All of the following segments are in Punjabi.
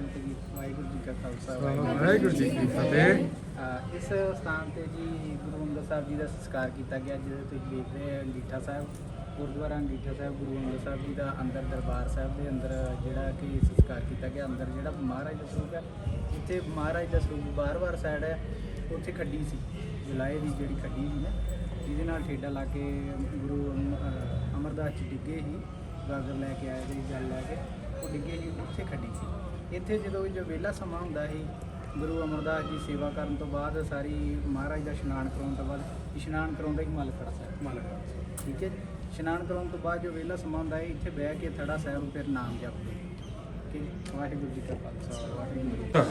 ਸੰਗਤ ਜੀ ਵਾਹਿਗੁਰੂ ਜੀ ਕਾ ਖਾਲਸਾ ਵਾਹਿਗੁਰੂ ਜੀ ਕੀ ਫਤਿਹ। ਅਹ ਇਸ ਸਥਾਨ ਤੇ ਜੀ ਗੁਰੂ ਅੰਗਦ ਸਾਹਿਬ ਜੀ ਦਾ ਸੰਸਕਾਰ ਕੀਤਾ ਗਿਆ ਜਿਹਦੇ ਤੁਸੀਂ ਵੇਖ ਰਹੇ ਹੋ ਅੰਗੀਠਾ ਸਾਹਿਬ ਗੁਰਦੁਆਰਾ ਅੰਗੀਠਾ ਸਾਹਿਬ ਗੁਰੂ ਅੰਗਦ ਸਾਹਿਬ ਜੀ ਦਾ ਅੰਦਰ ਦਰਬਾਰ ਸਾਹਿਬ ਦੇ ਅੰਦਰ ਜਿਹੜਾ ਕਿ ਸੰਸਕਾਰ ਕੀਤਾ ਗਿਆ। ਅੰਦਰ ਜਿਹੜਾ ਮਹਾਰਾਜ ਦਾ ਸਰੂਪ ਹੈ ਜਿੱਥੇ ਮਹਾਰਾਜ ਦਾ ਸਰੂਪ ਬਾਰ-ਬਾਰ ਸਾਈਡ ਹੈ ਉੱਥੇ ਖੱਡੀ ਸੀ ਜਲਾਏ ਦੀ ਜਿਹੜੀ ਖੱਡੀ ਸੀ ਨਾ ਜਿਹਦੇ ਨਾਲ ਠੇਡਾ ਲਾ ਕੇ ਗੁਰੂ ਅਮਰਦਾਸ ਜੀ ਡਿੱਗੇ ਸੀ ਗਾਗਰ ਲੈ ਕੇ ਆਏ ਸੀ ਜਲ ਲੈ ਕੇ ਉਹ ਡਿੱਗੇ ਸੀ ਉੱਥੇ ਖੱਡੀ ਸੀ। ਇੱਥੇ ਜਦੋਂ ਜੋ ਵਿਹਲਾ ਸਮਾਂ ਹੁੰਦਾ ਸੀ ਗੁਰੂ ਅਮਰਦਾਸ ਜੀ ਸੇਵਾ ਕਰਨ ਤੋਂ ਬਾਅਦ ਸਾਰੀ ਮਹਾਰਾਜ ਦਾ ਇਸ਼ਨਾਨ ਕਰਾਉਣ ਤੋਂ ਬਾਅਦ ਇਸ਼ਨਾਨ ਕਰਾਉਂਦਾ ਹੀ ਮਲਕੜਾ ਸਾਹਿਬ ਮਲਕੜਾ ਠੀਕ ਹੈ ਇਸ਼ਨਾਨ ਕਰਾਉਣ ਤੋਂ ਬਾਅਦ ਜੋ ਵਿਹਲਾ ਸਮਾਂ ਹੁੰਦਾ ਹੈ ਇੱਥੇ ਬਹਿ ਕੇ ਥੜਾ ਸਾਹਿਬ ਫਿਰ ਨਾਮ ਜਪਦੇ ਠੀਕ ਹੈ ਵਾਹਿਗੁਰੂ ਜੀ ਕਾ ਖਾਲਸਾ ਵਾਹਿਗੁਰੂ।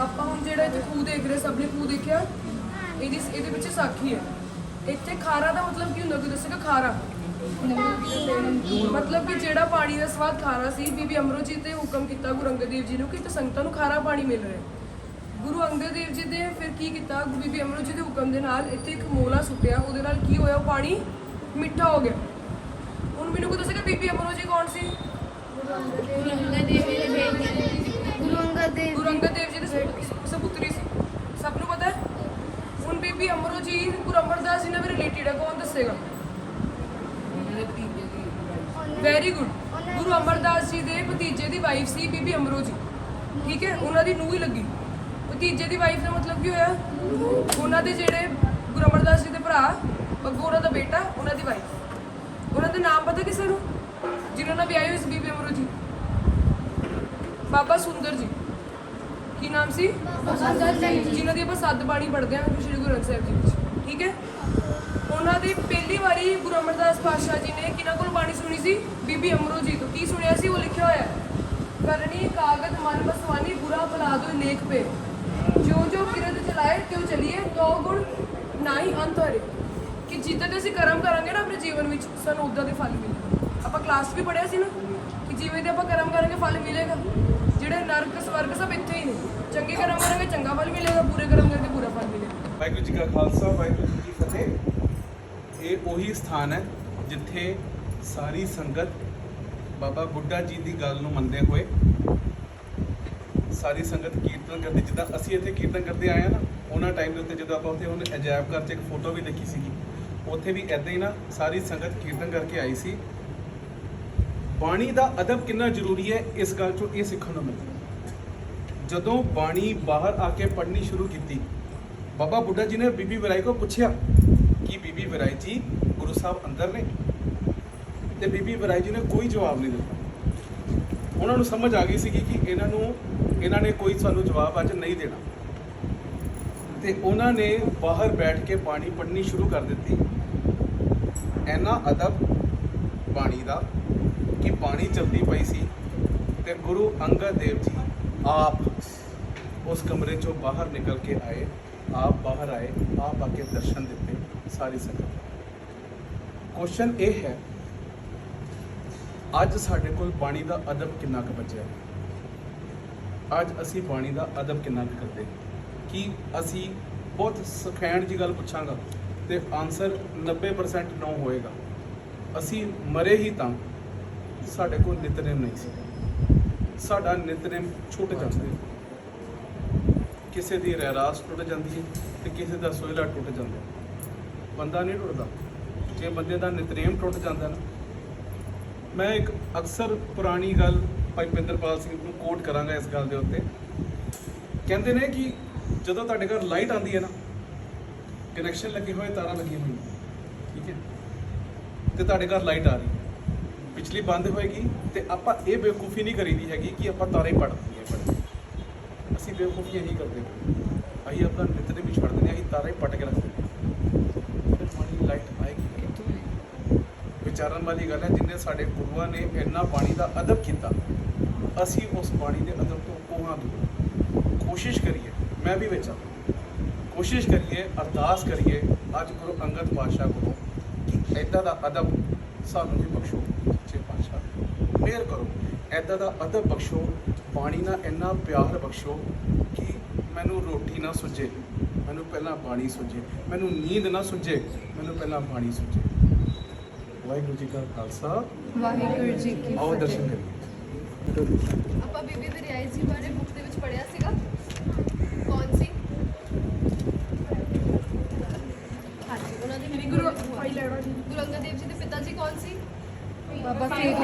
ਆਪਾਂ ਹੁਣ ਜਿਹੜਾ ਇੱਥੇ ਖੂਹ ਦੇਖ ਰਹੇ ਸਭ ਨੇ ਖੂਹ ਦੇਖਿਆ? ਇਹਦੀ ਇਹਦੇ ਵਿੱਚ ਸਾਖੀ ਹੈ। ਇੱਥੇ ਖਾਰਾ ਦਾ ਮਤਲਬ ਕੀ ਹੁੰਦਾ? ਕੋਈ ਦੱਸੇਗਾ ਖਾਰਾ। ਮਤਲਬ ਕਿ ਜਿਹੜਾ ਪਾਣੀ ਦਾ ਸਵਾਦ ਖਾਰਾ ਸੀ ਬੀਬੀ ਅਮਰੋਜੀਤ ਨੇ ਹੁਕਮ ਕੀਤਾ ਗੁਰੂ ਅੰਗਦ ਦੇਵ ਜੀ ਨੂੰ ਕਿ ਤੇ ਸੰਗਤਾਂ ਨੂੰ ਖਾਰਾ ਪਾਣੀ ਮਿਲ ਰਿਹਾ। ਗੁਰੂ ਅੰਗਦ ਦੇਵ ਜੀ ਨੇ ਫਿਰ ਕੀ ਕੀਤਾ? ਬੀਬੀ ਅਮਰੋਜੀਤ ਦੇ ਹੁਕਮ ਦੇ ਨਾਲ ਇੱਥੇ ਇੱਕ ਮੋਲਾ ਸੁੱਟਿਆ। ਉਹਦੇ ਨਾਲ ਕੀ ਹੋਇਆ? ਉਹ ਪਾਣੀ ਮਿੱਠਾ ਹੋ ਗਿਆ। ਹੁਣ ਮੈਨੂੰ ਕੋਈ ਦੱਸੇਗਾ ਬੀਬੀ ਅਮਰੋਜੀ ਕੌਣ ਸੀ? ਗੁਰੂ ਅੰਗਦ ਦੇਵ ਜੀ। ਦੇ ਗੁਰੂ ਅੰਗਦ ਦੇਵ ਗੁਰੂ ਅੰਗਦ ਦੇਵ ਜੀ ਦੀ ਸਪੁੱਤਰੀ ਸੀ। ਸਭ ਨੂੰ ਪਤਾ ਹੈ? ਹੁਣ ਬੀਬੀ ਅਮਰੋ ਜੀ ਗੁਰੂ ਅਮਰਦਾਸ ਜੀ ਨਾਲ ਰਿਲੇਟਡ ਹੈ। ਕੌਣ ਦੱਸੇਗਾ? ਵੈਰੀ ਗੁੱਡ ਗੁਰੂ ਅਮਰਦਾਸ ਜੀ ਦੇ ਭਤੀਜੇ ਦੀ ਵਾਈਫ ਸੀ ਬੀਬੀ ਅਮਰੋ ਜੀ। ਠੀਕ ਹੈ? ਉਹਨਾਂ ਦੀ ਨੂੰਹ ਹੀ ਲੱਗੀ। ਭਤੀਜੇ ਦੀ ਵਾਈਫ ਦਾ ਮਤਲਬ ਕੀ ਹੋਇਆ? ਉਹਨਾਂ ਦੇ ਜਿਹੜੇ ਗੁਰੂ ਅਮਰਦਾਸ ਜੀ ਦੇ ਭਰਾ ਬੱਗੂ ਉਹਨਾਂ ਦਾ ਬੇਟਾ ਉਹਨਾਂ ਦੀ ਵਾਈਫ ਉਹਨਾਂ ਦਾ ਨਾਮ ਪਤਾ ਕਿਸੇ ਨੂੰ ਜਿਨ੍ਹਾਂ ਨਾਲ ਵਿਆਹੀ ਹੋਈ ਸੀ ਬੀਬੀ ਅਮਰੋ ਜੀ। ਬਾਬਾ ਸੁੰਦਰ ਜੀ। ਕੀ ਨਾਮ ਸੀ? ਜਿਨ੍ਹਾਂ ਦੀ ਆਪਾਂ ਸੱਤ ਬਾਣੀ ਪੜ੍ਹਦੇ ਹਾਂ ਸ਼੍ਰੀ ਗੁਰੂ ਗ੍ਰੰਥ ਸਾਹਿਬ ਜੀ ਵਿੱਚ। ਠੀਕ ਹੈ? ਉਹਨਾਂ ਦੀ ਪਹਿਲੀ ਵਾਰੀ ਗੁਰੂ ਅਮਰਦਾਸ ਪਾਤਸ਼ਾਹ ਜੀ ਨੇ ਕਿਹਨਾਂ ਕੋਲ ਬਾਣੀ ਸੁਣੀ ਸੀ? ਬੀਬੀ ਅਮਰੋ ਜੀ ਤੋਂ। ਕੀ ਸੁਣਿਆ ਸੀ? ਉਹ ਲਿਖਿਆ ਹੋਇਆ ਕਰਨੀ ਕਾਗਦ ਮਨ ਬਸਵਾਨੀ ਬੁਰਾ ਭਲਾ ਦੋ ਲੇਖ ਪੇ। ਜੋ ਜੋ ਕਿਰਤ ਚਲਾਏ ਕਿਉ ਚਲੀਏ। ਤੋ ਗੁਣ ਨਾਹੀ ਅੰਤ ਹਰੇ ਕਿ ਜਿੱਦਾਂ ਦੇ ਅਸੀਂ ਕਰਮ ਕਰਾਂਗੇ ਨਾ ਆਪਣੇ ਜੀਵਨ ਵਿੱਚ, ਸਾਨੂੰ ਉਦਾਂ ਦੇ ਫਲ ਮਿਲਣਗੇ। ਆਪਾਂ ਕਲਾਸ ਵੀ ਪੜ੍ਹਿਆ ਸੀ ਨਾ ਕਿ ਜਿਵੇਂ ਦੇ ਆਪਾਂ ਕਰਮ ਕਰਾਂਗੇ, ਫਲ ਮਿਲੇਗਾ। ਜਿਹੜੇ ਨਰਕ, ਸਵਰਗ ਸਭ ਇੱਥੇ ਹੀ ਨੇ। ਚੰਗੇ ਕਰਮ ਕਰਾਂਗੇ, ਚੰਗਾ ਫਲ ਮਿਲੇਗਾ, ਬੁਰੇ ਕਰਮ ਕਰਕੇ ਬੁਰਾ ਫਲ ਮਿਲੇਗਾ। ਵਾਹਿਗੁਰੂ ਜੀ ਕਾ ਖਾਲਸਾ, ਵਾਹਿਗੁਰੂ ਜੀ ਕੀ ਫਤਿਹ। ਇਹ ਉਹੀ ਸਥਾਨ ਹੈ ਜਿੱਥੇ ਸਾਰੀ ਸੰਗਤ ਬਾਬਾ ਬੁੱਢਾ ਜੀ ਦੀ ਗੱਲ ਨੂੰ ਮੰਨਦੇ ਹੋਏ ਸਾਰੀ ਸੰਗਤ ਕੀਰਤਨ ਕਰਦੀ, ਜਿੱਦਾਂ ਅਸੀਂ ਇੱਥੇ ਕੀਰਤਨ ਕਰਦੇ ਆਏ ਆ ਨਾ, ਉਹਨਾਂ ਟਾਈਮ ਦੇ ਉੱਤੇ ਜਦੋਂ ਆਪਾਂ ਉੱਥੇ ਉਹਨੇ ਅਜਾਇਬ ਘਰ 'ਚ ਇੱਕ ਫੋਟੋ ਵੀ ਦੇਖੀ ਸੀਗੀ, ਉੱਥੇ ਵੀ ਐਦਾਂ ਹੀ ਨਾ ਸਾਰੀ ਸੰਗਤ ਕੀਰਤਨ ਕਰਕੇ ਆਈ ਸੀ। ਬਾਣੀ ਦਾ ਅਦਬ ਕਿੰਨਾ ਜ਼ਰੂਰੀ ਹੈ, ਇਸ ਗੱਲ 'ਚੋਂ ਇਹ ਸਿੱਖਣ ਨੂੰ ਮਿਲਦਾ। ਜਦੋਂ ਬਾਣੀ ਬਾਹਰ ਆ ਕੇ ਪੜ੍ਹਨੀ ਸ਼ੁਰੂ ਕੀਤੀ, ਬਾਬਾ ਬੁੱਢਾ ਜੀ ਨੇ ਬੀਬੀ ਬਰਾਈ ਕੋ ਪੁੱਛਿਆ ਕਿ ਬੀਬੀ ਵਿਰਾਈ ਜੀ ਗੁਰੂ ਸਾਹਿਬ ਅੰਦਰ ਨੇ? ਤੇ ਬੀਬੀ ਵਿਰਾਈ ਜੀ ਨੇ ਕੋਈ ਜਵਾਬ ਨਹੀਂ ਦਿੱਤਾ। ਉਹਨਾਂ ਨੂੰ ਸਮਝ ਆ ਗਈ ਸੀਗੀ ਕਿ ਇਹਨਾਂ ਨੂੰ, ਇਹਨਾਂ ਨੇ ਕੋਈ ਸਾਨੂੰ ਜਵਾਬ ਅੱਜ ਨਹੀਂ ਦੇਣਾ। ਤੇ ਉਹਨਾਂ ਨੇ ਬਾਹਰ ਬੈਠ ਕੇ ਬਾਣੀ ਪੜ੍ਹਨੀ ਸ਼ੁਰੂ ਕਰ ਦਿੱਤੀ। ਐਨਾ ਅਦਬ ਬਾਣੀ ਦਾ ਕਿ ਬਾਣੀ ਚੱਲਦੀ ਪਈ ਸੀ ਤੇ ਗੁਰੂ ਅੰਗਦ ਦੇਵ ਜੀ ਆਪ ਉਸ ਕਮਰੇ ਚੋਂ ਬਾਹਰ ਨਿਕਲ ਕੇ ਆਏ, ਆਪ ਬਾਹਰ ਆਏ, ਆਪ ਆ ਕੇ ਦਰਸ਼ਨ ਦਿੱਤੇ। ਸਾਰੀ ਸੰਗਤ। ਕੁਐਸਚਨ ਇਹ ਹੈ, ਅੱਜ ਸਾਡੇ ਕੋਲ ਬਾਣੀ ਦਾ ਅਦਬ ਕਿੰਨਾ ਕੁ ਬਚਿਆ? ਹੈ ਅੱਜ ਅਸੀਂ ਬਾਣੀ ਦਾ ਅਦਬ ਕਿੰਨਾ ਕੁ ਕਰਦੇ? ਕੀ ਅਸੀਂ ਬਹੁਤ ਸਖੈਣ ਜੀ ਗੱਲ ਪੁੱਛਾਂਗਾ ਤੇ ਆਨਸਰ 90% ਨੋ ਹੋਏਗਾ। ਅਸੀਂ ਮਰੇ ਹੀ ਤਾਂ ਸਾਡੇ ਕੋਲ ਨਿਤਨੇਮ ਨਹੀਂ ਸੀ। ਸਾਡਾ ਨਿਤਨੇਮ ਛੁੱਟ ਜਾਂਦਾ। ਹੈ ਕਿਸੇ ਦੀ ਰਹਿਰਾਸ ਟੁੱਟ ਜਾਂਦੀ ਹੈ ਤੇ ਕਿਸੇ ਦਾ ਸੋਇਲਾ ਟੁੱਟ ਜਾਂਦਾ। ਹੈ ਬੰਦਾ ਨਹੀਂ ਟੁੱਟਦਾ। ਜੇ ਬੰਦੇ ਦਾ ਨਿਤਨੇਮ ਟੁੱਟ ਜਾਂਦਾ ਨਾ। ਮੈਂ ਇੱਕ ਅਕਸਰ ਪੁਰਾਣੀ ਗੱਲ ਭਾਈ ਪਿੰਦਰਪਾਲ ਸਿੰਘ ਨੂੰ ਕੋਟ ਕਰਾਂਗਾ ਇਸ ਗੱਲ ਦੇ ਉੱਤੇ। ਕਹਿੰਦੇ ਨੇ ਕਿ ਜਦੋਂ ਤੁਹਾਡੇ ਘਰ ਲਾਈਟ ਆਉਂਦੀ ਹੈ ਨਾ ਕਨੈਕਸ਼ਨ ਲੱਗੇ ਹੋਏ, ਤਾਰਾਂ ਲੱਗੀਆਂ ਹੋਈਆਂ। ਠੀਕ ਹੈ? ਤੇ ਤੁਹਾਡੇ ਘਰ ਲਾਈਟ ਆ ਰਹੀ ਬਿਜਲੀ ਬੰਦ ਹੋਏਗੀ ਤੇ ਆਪਾਂ ਇਹ ਬੇਵਕੂਫੀ ਨਹੀਂ ਕਰੀਦੀ ਹੈਗੀ ਕਿ ਆਪਾਂ ਤਾਰੇ ਪੜ ਦਈਏ ਪੜ ਅਸੀਂ ਬੇਵਕੂਫੀ ਇਹੀ ਕਰਦੇ ਹਾਂ। ਅਸੀਂ ਆਪਣਾ ਨਿਤਨੇ ਵੀ ਛੱਡ ਦਿੰਦੇ ਹਾਂ, ਅਸੀਂ ਤਾਰੇ ਪਟ ਕੇ ਰੱਖਦੇ ਹਾਂ ਫਿਰ ਪਾਣੀ ਲਾਈਟ ਆਏਗੀ ਕਿੱਥੋਂ ਵਿਚਾਰਨ ਵਾਲੀ ਗੱਲ ਹੈ, ਜਿੰਨੇ ਸਾਡੇ ਗੁਰੂਆਂ ਨੇ ਇੰਨਾ ਬਾਣੀ ਦਾ ਅਦਬ ਕੀਤਾ, ਅਸੀਂ ਉਸ ਬਾਣੀ ਦੇ ਅਦਬ ਤੋਂ ਕੋਹਾਂ ਦੂਰ ਕੋਸ਼ਿਸ਼ ਕਰੀਏ, ਮੈਂ ਵੀ ਵਿੱਚ ਕੋਸ਼ਿਸ਼ ਕਰੀਏ, ਅਰਦਾਸ ਕਰੀਏ, ਅੱਜ ਗੁਰੂ ਅੰਗਦ ਪਾਤਸ਼ਾਹ ਕੋਲੋਂ ਕਿ ਐਦਾਂ ਦਾ ਅਦਬ ਸਾਨੂੰ ਵੀ ਬਖਸ਼ੋ, ਸੱਚੇ ਪਾਤਸ਼ਾਹ। ਮਿਹਰ ਕਰੋ। ਐਦਾਂ ਦਾ ਅਦਬ ਬਖਸ਼ੋ, ਬਾਣੀ ਨਾਲ ਇੰਨਾ ਪਿਆਰ ਬਖਸ਼ੋ ਕਿ ਮੈਨੂੰ ਰੋਟੀ ਨਾ ਸੁੱਜੇ, ਮੈਨੂੰ ਪਹਿਲਾਂ ਬਾਣੀ ਸੁੱਜੇ, ਮੈਨੂੰ ਨੀਂਦ ਨਾ ਸੁੱਜੇ, ਮੈਨੂੰ ਪਹਿਲਾਂ ਬਾਣੀ ਸੁੱਜੇ। ਵਾਹਿਗੁਰੂ ਜੀ ਕਾ ਖਾਲਸਾ। ਵਾਹਿਗੁਰੂ ਜੀ ਕੀ ਆਓ ਦਰਸ਼ਨ ਕਰੀਏ। ਆਪਾਂ ਬੀਬੀ ਦਰਿਆਈ ਜੀ ਬਾਰੇ ਬੁੱਕ ਦੇ ਵਿੱਚ ਪੜਿਆ ਸੀਗਾ। ਕੌਣ ਸੀ? ਹਾਂਜੀ ਉਹਨਾਂ ਦੇ ਮੇਰੇ ਗੁਰੂ ਗੁਰੂ ਅੰਗਦ ਦੇਵ ਜੀ ਦੇ ਪਿਤਾ ਜੀ ਕੌਣ ਸੀ? ਬਾਬਾ ਫਰੀਦ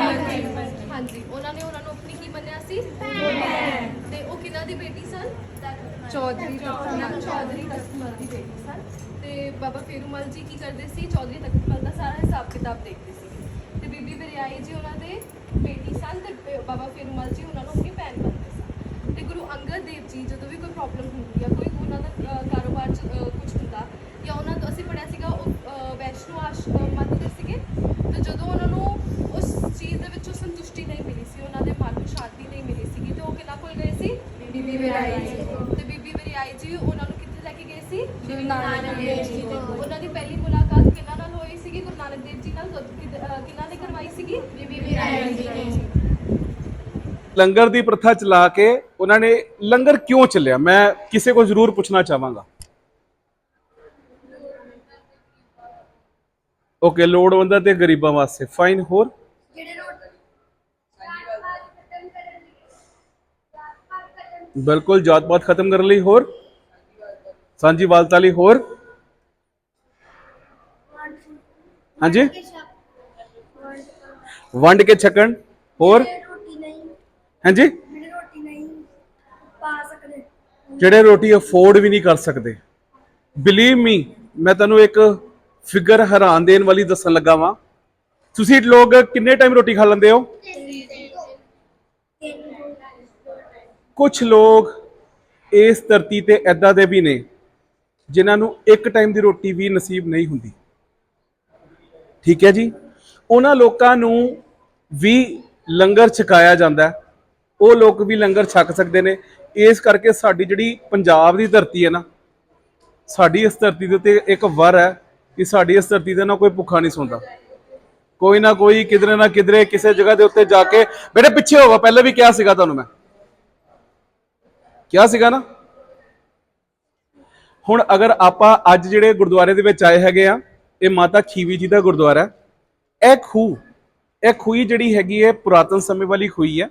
ਹਾਂਜੀ ਉਹਨਾਂ ਨੇ ਉਹਨਾਂ ਨੂੰ ਆਪਣੀ ਕੀ ਮੰਨਿਆ ਸੀ? ਤੇ ਉਹ ਕਿਹਨਾਂ ਦੀ ਬੇਟੀ ਸਨ? ਚੌਧਰੀ ਚੌਧਰੀ ਤਖਤਮਲ ਦੀ ਬੇਟੀ ਸਨ ਤੇ ਬਾਬਾ ਫੇਰੂਮਲ ਜੀ ਕੀ ਕਰਦੇ ਸੀ? ਚੌਧਰੀ ਤਖਤਮਲ ਦਾ ਸਾਰਾ ਹਿਸਾਬ ਕਿਤਾਬ ਦੇਖਦੇ ਸੀ। ਤੇ ਬੀਬੀ ਬਰਿਆਈ ਜੀ ਉਹਨਾਂ ਦੇ ਬੇਟੀ ਸਨ ਤੇ ਬਾਬਾ ਫੇਰੂਮਲ ਜੀ ਉਹਨਾਂ ਨੂੰ ਆਪਣੀ ਭੈਣ ਮੰਨਦੇ ਸਨ। ਤੇ ਗੁਰੂ ਅੰਗਦ ਦੇਵ ਜੀ ਜਦੋਂ ਵੀ ਕੋਈ ਪ੍ਰੋਬਲਮ ਹੁੰਦੀ ਆ ਕੋਈ ਉਹਨਾਂ ਦਾ ਕਾਰੋਬਾਰ ਚ ਕੁਝ ਹੁੰਦਾ ਜਾਂ ਉਹਨਾਂ ਤੋਂ ਅਸੀਂ ਪੜਿਆ ਸੀਗਾ ਉਹ ਅ, ਵੈਸ਼ਨੂ ਆਸ਼ਰਮ ਮੰਨਦੇ ਸੀਗੇ। ਤੇ ਜਦੋਂ ਉਹਨਾਂ ਨੂੰ ਉਸ ਚੀਜ਼ ਦੇ ਵਿੱਚੋਂ ਸੰਤੁਸ਼ਟੀ ਨਹੀਂ ਮਿਲੀ ਸੀ ਉਹਨਾਂ ਦੇ ਮਨ ਨੂੰ ਸ਼ਾਂਤੀ ਨਹੀਂ ਮਿਲੀ ਸੀਗੀ ਤੇ ਉਹ ਕਿਹਨਾਂ ਕੋਲ ਗਏ ਸੀ? ਬੀਬੀ ਬਰਿਆਈ ਜੀ ਤੇ ਬੀਬੀ ਬਰਿਆਈ ਜੀ ਉਹਨਾਂ ਨੂੰ ਕਿੱਥੇ ਲੈ ਕੇ ਗਏ ਸੀ ਗੁਰੂ ਨਾਨਕ ਦੇਵ ਜੀ ਦੇ ਕੋਲ। ਉਹਨਾਂ ਦੀ ਪਹਿਲੀ ਮੁਲਾਕਾਤ ਕਿਹਨਾਂ ਨਾਲ ਹੋਈ ਸੀਗੀ? ਗੁਰੂ ਨਾਨਕ ਦੇਵ ਜੀ ਨਾਲ ਕਦ- ਕਿਦ- ਅਹ ਕਿਹਨਾਂ ਨੇ ਕਰਵਾਈ ਸੀਗੀ? ਬੀਬੀ ਬਰਿਆਈ ਜੀ ਨੇ ਲੰਗਰ ਦੀ ਪ੍ਰਥਾ ਚਲਾ ਕੇ ਉਹਨਾਂ ਨੇ ਲੰਗਰ ਕਿਉਂ ਚੱਲਿਆ? ਮੈਂ ਕਿਸੇ ਕੋਲ ਜ਼ਰੂਰ ਪੁੱਛਣਾ ਚਾਹਾਂਗਾ। ਓਕੇ ਲੋੜਵੰਦਾਂ ਤੇ ਗਰੀਬਾਂ ਵਾਸਤੇ। ਫਾਈਨ ਹੋਰ? ਬਿਲਕੁਲ ਜਾਤ ਪਾਤ ਖਤਮ ਕਰਨ ਲਈ ਹੋਰ? ਸਾਂਝੀਵਾਲਤਾ ਲਈ ਹੋਰ? ਹਾਂਜੀ? ਵੰਡ ਕੇ ਛਕਣ ਹੋਰ? ਹਾਂਜੀ? ਜਿਹੜੇ ਰੋਟੀ ਅਫੋਰਡ ਵੀ ਨਹੀਂ ਕਰ ਸਕਦੇ। ਬਲੀਵ ਮੀ ਮੈਂ ਤੁਹਾਨੂੰ ਇੱਕ ਫਿਗਰ ਹੈਰਾਨ ਦੇਣ ਵਾਲੀ ਦੱਸਣ ਲੱਗਾ ਵਾਂ। ਤੁਸੀਂ ਲੋਕ ਕਿੰਨੇ ਟਾਈਮ ਰੋਟੀ ਖਾ ਲੈਂਦੇ ਹੋ? ਕੁਝ ਲੋਕ ਇਸ ਧਰਤੀ ਤੇ ਐਦਾਂ ਦੇ ਵੀ ਨੇ ਜਿਨ੍ਹਾਂ ਨੂੰ ਇੱਕ ਟਾਈਮ ਦੀ ਰੋਟੀ ਵੀ ਨਸੀਬ ਨਹੀਂ ਹੁੰਦੀ। ਠੀਕ ਹੈ ਜੀ? ਉਹਨਾਂ ਲੋਕਾਂ ਨੂੰ ਵੀ ਲੰਗਰ ਛਕਾਇਆ ਜਾਂਦਾ ਉਹ ਲੋਕ ਵੀ ਲੰਗਰ ਛਕ ਸਕਦੇ ਨੇ। ਇਸ ਕਰਕੇ ਸਾਡੀ ਜਿਹੜੀ ਪੰਜਾਬ ਦੀ ਧਰਤੀ ਹੈ ਨਾ, ਸਾਡੀ ਇਸ ਧਰਤੀ ਦੇ ਉੱਤੇ ਇੱਕ ਵਰ ਹੈ ਕਿ ਸਾਡੀ ਇਸ ਧਰਤੀ ਦੇ ਨਾਲ ਕੋਈ ਭੁੱਖਾ ਨਹੀਂ ਸੌਂਦਾ। ਕੋਈ ਨਾ ਕੋਈ ਕਿਧਰੇ ਨਾ ਕਿਧਰੇ ਕਿਸੇ ਜਗ੍ਹਾ ਦੇ ਉੱਤੇ ਜਾ ਕੇ ਬੇਟੇ ਪਿੱਛੇ ਹੋਵਾ ਪਹਿਲਾਂ ਵੀ ਕਿਹਾ ਸੀਗਾ ਤੁਹਾਨੂੰ ਮੈਂ। ਕਿਹਾ ਸੀਗਾ ਨਾ? ਹੁਣ ਅਗਰ ਆਪਾਂ ਅੱਜ ਜਿਹੜੇ ਗੁਰਦੁਆਰੇ ਦੇ ਵਿੱਚ ਆਏ ਹੈਗੇ ਆ, ਇਹ ਮਾਤਾ ਖੀਵੀ ਜੀ ਦਾ ਗੁਰਦੁਆਰਾ ਹੈ। ਇਹ ਖੂਹ, ਇਹ ਖੂਈ ਜਿਹੜੀ ਹੈਗੀ ਹੈ, ਪੁਰਾਤਨ ਸਮੇਂ ਵਾਲੀ ਖੂਹੀ ਹੈ।